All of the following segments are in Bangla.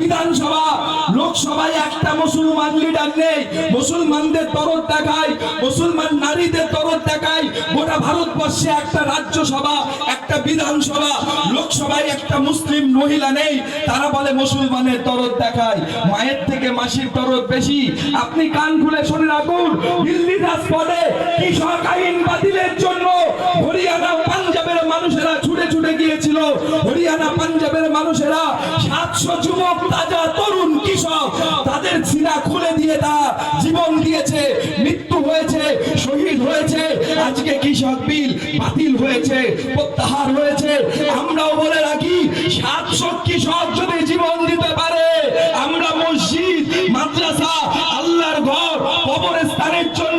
বিধানসভা, লোকসভায় একটা মুসলমান লিডার নেই। মুসলমানদের তরফ দেখায়, মুসলমান নারীদের তরফ দেখায়। গোটা ভারতবর্ষে একটা রাজ্যসভা, একটা বিধানসভা, লোকসভায় একটা মুসলিম মহিলা নেই। তারা বলে মুসলমানের তরফ দেখায়। মায়ের থেকে মাসির তরফ বেশি। আপনি কান খুলে শুনে রাখুন দিল্লি রাজপথে কৃষক আইন বাতিলের জন্য হরিয়ানা, পাঞ্জাবের মানুষেরা ছুটে ছুটে গিয়েছিল। হরিয়ানা, পাঞ্জাবের মানুষেরা সাতশো যুবক তাজা তরুণ কৃষক, তাদের সিনা খুলে দিয়ে তা জীবন দিয়েছে, মৃত্যু হয়েছে, শহীদ হয়েছে, আজকে কৃষক বিল বাতিল হয়েছে, প্রত্যাহার হয়েছে। আমরাও বলে রাখি, সাতশো কৃষক যদি জীবন দিতে পারে, আমরা মসজিদ, মাদ্রাসা, আল্লাহর ঘর, কবরস্থানের জন্য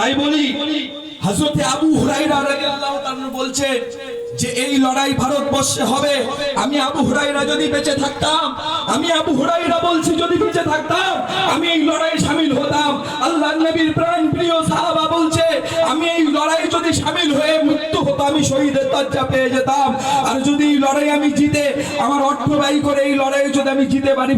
তাই বলি, হযরতে আবু হুরায়রা রাদিয়াল্লাহু তাআলা বলছে যে, এই লড়াই ভারতবর্ষে হবে। আমি আবু হুরায়রা যদি বেঁচে থাকতাম, আমি আবু হুরায়রা বলছি যদি বেঁচে থাকতাম, আমি এই লড়াই শামিল হতাম। আল্লাহর নবীর প্রাণ প্রিয় সাহাবা বলছে, আমি এই লড়াই যদি শামিল হয়ে মৃত্যু হতো, আমি শহীদের দরজা পেয়ে যেতাম। আর যদি এই লড়াই আমি জিতে, আমার অর্থ ব্যয় করে এই লড়াই যদি আমি জিতে পারি